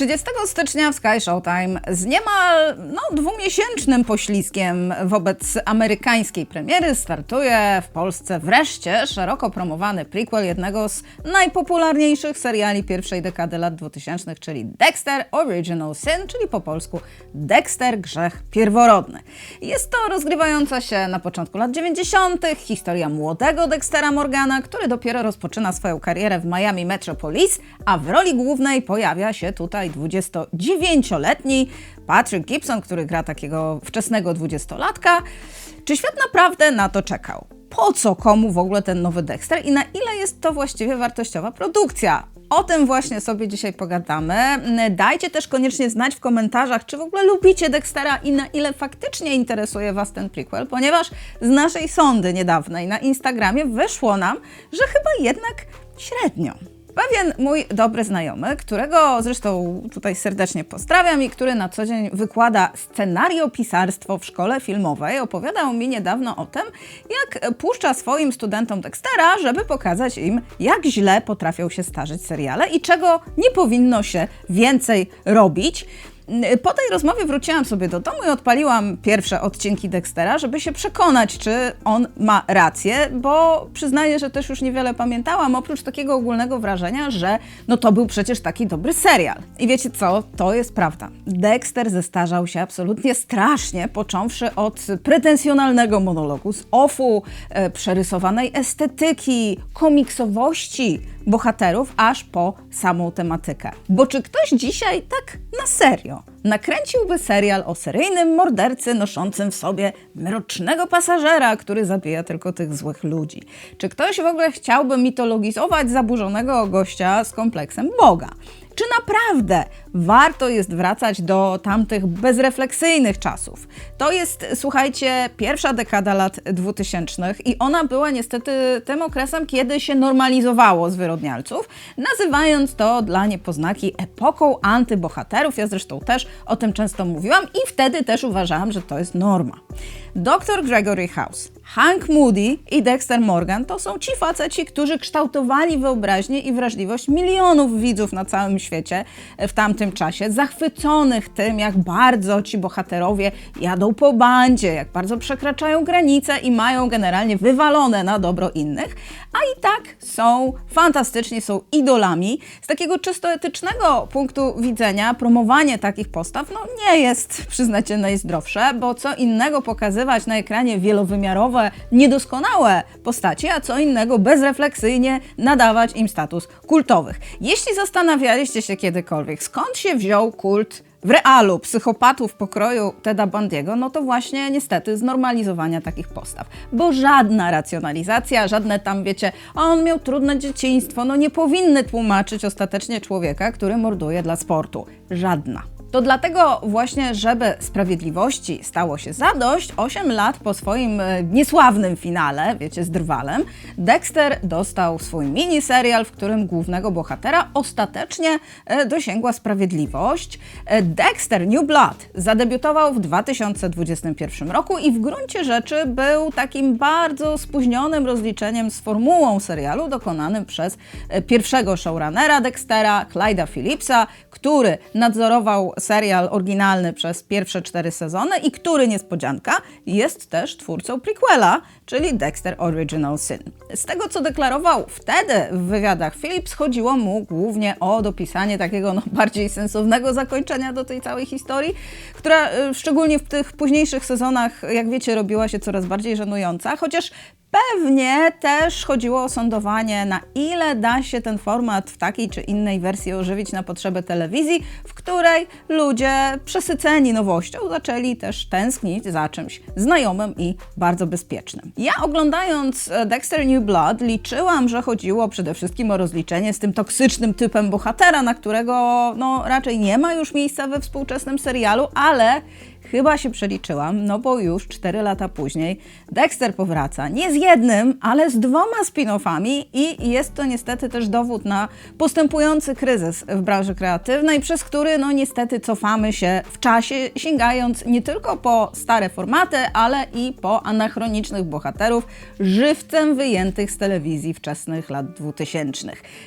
30 stycznia w Sky Showtime z niemal no, dwumiesięcznym poślizgiem wobec amerykańskiej premiery startuje w Polsce wreszcie szeroko promowany prequel jednego z najpopularniejszych seriali pierwszej dekady lat 2000, czyli Dexter Original Sin, czyli po polsku Dexter Grzech Pierworodny. Jest to rozgrywająca się na początku lat 90. historia młodego Dextera Morgana, który dopiero rozpoczyna swoją karierę w Miami Metropolis, a w roli głównej pojawia się tutaj 29-letni Patrick Gibson, który gra takiego wczesnego dwudziestolatka. Czy świat naprawdę na to czekał? Po co komu w ogóle ten nowy Dexter i na ile jest to właściwie wartościowa produkcja? O tym właśnie sobie dzisiaj pogadamy. Dajcie też koniecznie znać w komentarzach, czy w ogóle lubicie Dextera i na ile faktycznie interesuje Was ten prequel, ponieważ z naszej sondy niedawnej na Instagramie wyszło nam, że chyba jednak średnio. Pewien mój dobry znajomy, którego zresztą tutaj serdecznie pozdrawiam i który na co dzień wykłada scenariopisarstwo w szkole filmowej, opowiadał mi niedawno o tym, jak puszcza swoim studentom Dextera, żeby pokazać im, jak źle potrafią się starzyć seriale i czego nie powinno się więcej robić. Po tej rozmowie wróciłam sobie do domu i odpaliłam pierwsze odcinki Dextera, żeby się przekonać, czy on ma rację, bo przyznaję, że też już niewiele pamiętałam, oprócz takiego ogólnego wrażenia, że no to był przecież taki dobry serial. I wiecie co? To jest prawda. Dexter zestarzał się absolutnie strasznie, począwszy od pretensjonalnego monologu z ofu, e, przerysowanej estetyki, komiksowości, bohaterów, aż po samą tematykę. Bo czy ktoś dzisiaj tak na serio nakręciłby serial o seryjnym mordercy noszącym w sobie mrocznego pasażera, który zabija tylko tych złych ludzi? Czy ktoś w ogóle chciałby mitologizować zaburzonego gościa z kompleksem Boga? Czy naprawdę warto jest wracać do tamtych bezrefleksyjnych czasów? To jest, słuchajcie, pierwsza dekada lat 2000 i ona była niestety tym okresem, kiedy się normalizowało zwyrodnialców, nazywając to dla niepoznaki epoką antybohaterów. Ja zresztą też o tym często mówiłam i wtedy też uważałam, że to jest norma. Dr Gregory House, Hank Moody i Dexter Morgan to są ci faceci, którzy kształtowali wyobraźnię i wrażliwość milionów widzów na całym świecie w tamtym czasie, zachwyconych tym, jak bardzo ci bohaterowie jadą po bandzie, jak bardzo przekraczają granice i mają generalnie wywalone na dobro innych, a i tak są fantastyczni, są idolami. Z takiego czysto etycznego punktu widzenia promowanie takich postaw no, nie jest, przyznacie, najzdrowsze, bo co innego pokazywać na ekranie wielowymiarowe, niedoskonałe postaci, a co innego bezrefleksyjnie nadawać im status kultowych. Jeśli zastanawialiście się kiedykolwiek, skąd się wziął kult w realu psychopatów pokroju Teda Bundy'ego, no to właśnie niestety znormalizowania takich postaw. Bo żadna racjonalizacja, żadne tam, wiecie, on miał trudne dzieciństwo, no nie powinny tłumaczyć ostatecznie człowieka, który morduje dla sportu. Żadna. To dlatego właśnie, żeby sprawiedliwości stało się zadość, 8 lat po swoim e, niesławnym finale, wiecie, z drwalem, Dexter dostał swój miniserial, w którym głównego bohatera ostatecznie e, dosięgła sprawiedliwość. E, Dexter New Blood zadebiutował w 2021 roku i w gruncie rzeczy był takim bardzo spóźnionym rozliczeniem z formułą serialu dokonanym przez pierwszego showrunnera Dextera, Clyda Phillipsa, który nadzorował serial oryginalny przez pierwsze cztery sezony i który, niespodzianka, jest też twórcą prequela, czyli Dexter Original Sin. Z tego, co deklarował wtedy w wywiadach Phillips, chodziło mu głównie o dopisanie takiego no, bardziej sensownego zakończenia do tej całej historii, która y, szczególnie w tych późniejszych sezonach, jak wiecie, robiła się coraz bardziej żenująca, chociaż Pewnie też chodziło o sądowanie, na ile da się ten format w takiej czy innej wersji ożywić na potrzeby telewizji, w której ludzie przesyceni nowością zaczęli też tęsknić za czymś znajomym i bardzo bezpiecznym. Ja oglądając e, Dexter New Blood liczyłam, że chodziło przede wszystkim o rozliczenie z tym toksycznym typem bohatera, na którego no, raczej nie ma już miejsca we współczesnym serialu, ale chyba się przeliczyłam, no bo już 4 lata później Dexter powraca nie z jednym, ale z dwoma spin-offami i jest to niestety też dowód na postępujący kryzys w branży kreatywnej, przez który no niestety cofamy się w czasie, sięgając nie tylko po stare formaty, ale i po anachronicznych bohaterów, żywcem wyjętych z telewizji wczesnych lat 2000.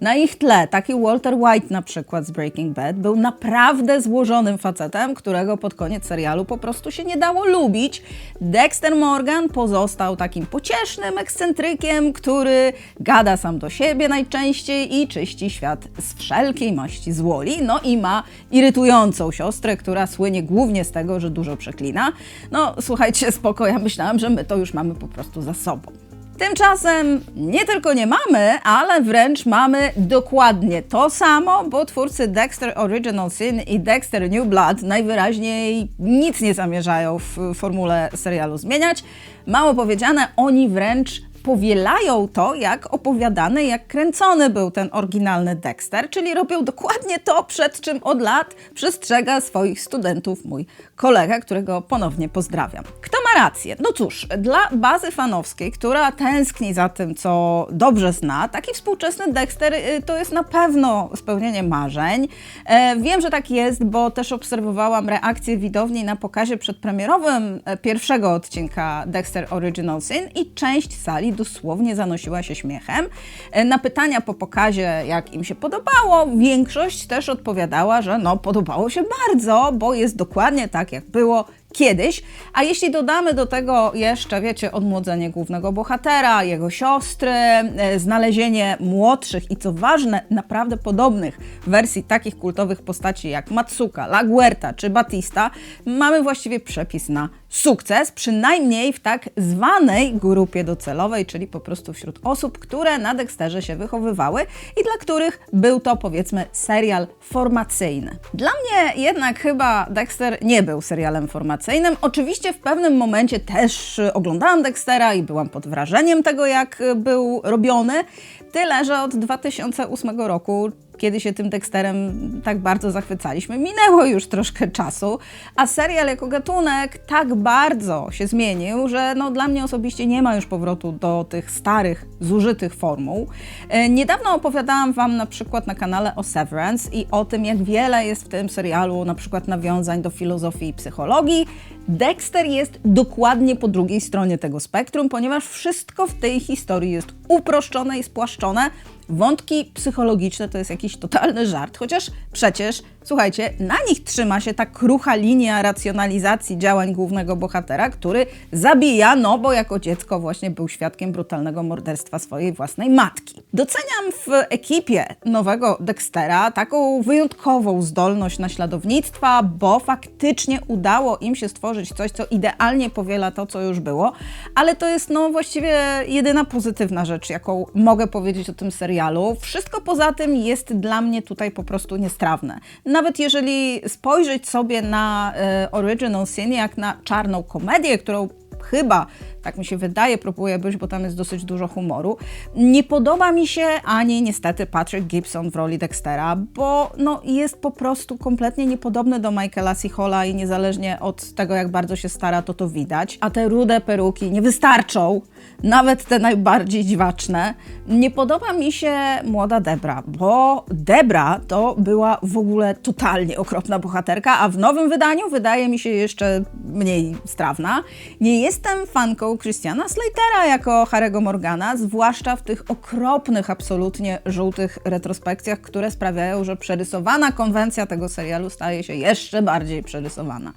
Na ich tle taki Walter White na przykład z Breaking Bad był naprawdę złożonym facetem, którego pod koniec serialu po prostu się nie dało lubić. Dexter Morgan pozostał takim pociesznym ekscentrykiem, który gada sam do siebie najczęściej i czyści świat z wszelkiej maści złoli. No i ma irytującą siostrę, która słynie głównie z tego, że dużo przeklina. No słuchajcie, spoko, ja myślałam, że my to już mamy po prostu za sobą. Tymczasem nie tylko nie mamy, ale wręcz mamy dokładnie to samo, bo twórcy Dexter Original Sin i Dexter New Blood najwyraźniej nic nie zamierzają w formule serialu zmieniać. Mało powiedziane, oni wręcz powielają to, jak opowiadany, jak kręcony był ten oryginalny Dexter, czyli robią dokładnie to, przed czym od lat przestrzega swoich studentów mój kolega, którego ponownie pozdrawiam. Kto ma rację? No cóż, dla bazy fanowskiej, która tęskni za tym, co dobrze zna, taki współczesny Dexter y, to jest na pewno spełnienie marzeń. E, wiem, że tak jest, bo też obserwowałam reakcję widowni na pokazie przedpremierowym e, pierwszego odcinka Dexter Original Sin i część sali dosłownie zanosiła się śmiechem. E, na pytania po pokazie, jak im się podobało, większość też odpowiadała, że no podobało się bardzo, bo jest dokładnie tak, jak było kiedyś. A jeśli dodamy do tego jeszcze, wiecie, odmłodzenie głównego bohatera, jego siostry, e, znalezienie młodszych i co ważne, naprawdę podobnych wersji takich kultowych postaci jak Matsuka, Laguerta czy Batista, mamy właściwie przepis na sukces, przynajmniej w tak zwanej grupie docelowej, czyli po prostu wśród osób, które na Dexterze się wychowywały i dla których był to powiedzmy serial formacyjny. Dla mnie jednak chyba Dexter nie był serialem formacyjnym. Oczywiście w pewnym momencie też oglądałam Dextera i byłam pod wrażeniem tego, jak był robiony. Tyle, że od 2008 roku kiedy się tym Dexterem tak bardzo zachwycaliśmy. Minęło już troszkę czasu, a serial jako gatunek tak bardzo się zmienił, że no, dla mnie osobiście nie ma już powrotu do tych starych, zużytych formuł. E, niedawno opowiadałam Wam na przykład na kanale o Severance i o tym, jak wiele jest w tym serialu na przykład nawiązań do filozofii i psychologii. Dexter jest dokładnie po drugiej stronie tego spektrum, ponieważ wszystko w tej historii jest uproszczone i spłaszczone, Wątki psychologiczne to jest jakiś totalny żart, chociaż przecież, słuchajcie, na nich trzyma się ta krucha linia racjonalizacji działań głównego bohatera, który zabija, no bo jako dziecko właśnie był świadkiem brutalnego morderstwa swojej własnej matki. Doceniam w ekipie nowego Dextera taką wyjątkową zdolność naśladownictwa, bo faktycznie udało im się stworzyć coś, co idealnie powiela to, co już było, ale to jest no właściwie jedyna pozytywna rzecz, jaką mogę powiedzieć o tym serialu. Wszystko poza tym jest dla mnie tutaj po prostu niestrawne. Nawet jeżeli spojrzeć sobie na e, Original Sin jak na czarną komedię, którą chyba, tak mi się wydaje, próbuję być, bo tam jest dosyć dużo humoru. Nie podoba mi się ani niestety Patrick Gibson w roli Dextera, bo no, jest po prostu kompletnie niepodobny do Michaela C. I niezależnie od tego, jak bardzo się stara, to to widać. A te rude peruki nie wystarczą, nawet te najbardziej dziwaczne. Nie podoba mi się młoda Debra, bo Debra to była w ogóle totalnie okropna bohaterka, a w nowym wydaniu wydaje mi się jeszcze mniej strawna. Nie jestem fanką Christiana Slatera jako Harry'ego Morgana, zwłaszcza w tych okropnych, absolutnie żółtych retrospekcjach, które sprawiają, że przerysowana konwencja tego serialu staje się jeszcze bardziej przerysowana.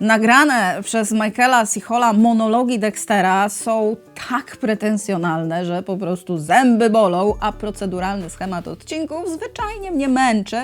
Nagrane przez Michaela Sichola monologi Dextera są tak pretensjonalne, że po prostu zęby bolą, a proceduralny schemat odcinków zwyczajnie mnie męczy.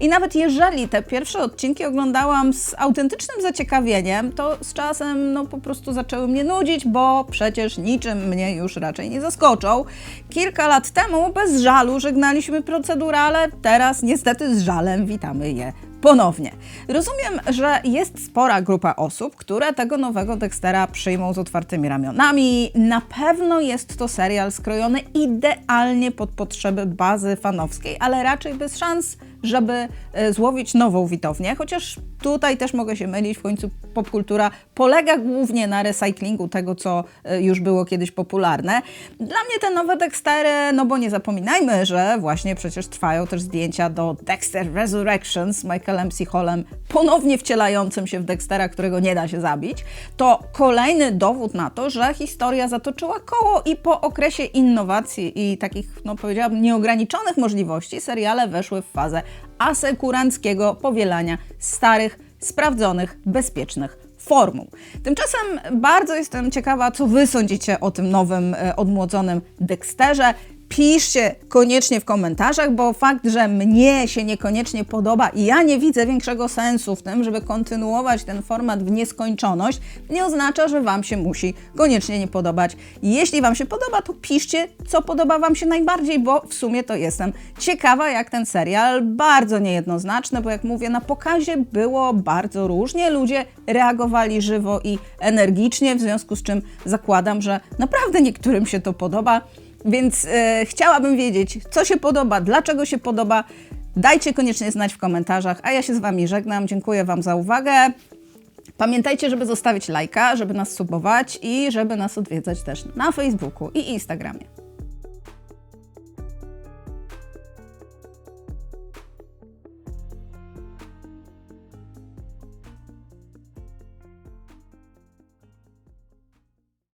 I nawet jeżeli te pierwsze odcinki oglądałam z autentycznym zaciekawieniem, to z czasem no po prostu zaczęły mnie nudzić, bo przecież niczym mnie już raczej nie zaskoczą. Kilka lat temu bez żalu żegnaliśmy procedurale, teraz niestety z żalem witamy je ponownie. Rozumiem, że jest spora grupa osób, które tego nowego Dextera przyjmą z otwartymi ramionami. Na pewno jest to serial skrojony idealnie pod potrzeby bazy fanowskiej, ale raczej bez szans, żeby e, złowić nową widownię, chociaż tutaj też mogę się mylić, w końcu popkultura polega głównie na recyklingu tego, co e, już było kiedyś popularne. Dla mnie te nowe Dextery, no bo nie zapominajmy, że właśnie przecież trwają też zdjęcia do Dexter Resurrections z Michaelem C. Hallem, ponownie wcielającym się w Dextera, którego nie da się zabić, to kolejny dowód na to, że historia zatoczyła koło i po okresie innowacji i takich, no powiedziałabym, nieograniczonych możliwości, seriale weszły w fazę asekuranckiego powielania starych, sprawdzonych, bezpiecznych formuł. Tymczasem bardzo jestem ciekawa, co Wy sądzicie o tym nowym, e, odmłodzonym Dexterze. Piszcie koniecznie w komentarzach, bo fakt, że mnie się niekoniecznie podoba i ja nie widzę większego sensu w tym, żeby kontynuować ten format w nieskończoność, nie oznacza, że Wam się musi koniecznie nie podobać. Jeśli Wam się podoba, to piszcie, co podoba Wam się najbardziej, bo w sumie to jestem ciekawa, jak ten serial, bardzo niejednoznaczny, bo jak mówię, na pokazie było bardzo różnie, ludzie reagowali żywo i energicznie, w związku z czym zakładam, że naprawdę niektórym się to podoba. Więc e, chciałabym wiedzieć, co się podoba, dlaczego się podoba. Dajcie koniecznie znać w komentarzach, a ja się z Wami żegnam. Dziękuję Wam za uwagę. Pamiętajcie, żeby zostawić lajka, żeby nas subować i żeby nas odwiedzać też na Facebooku i Instagramie.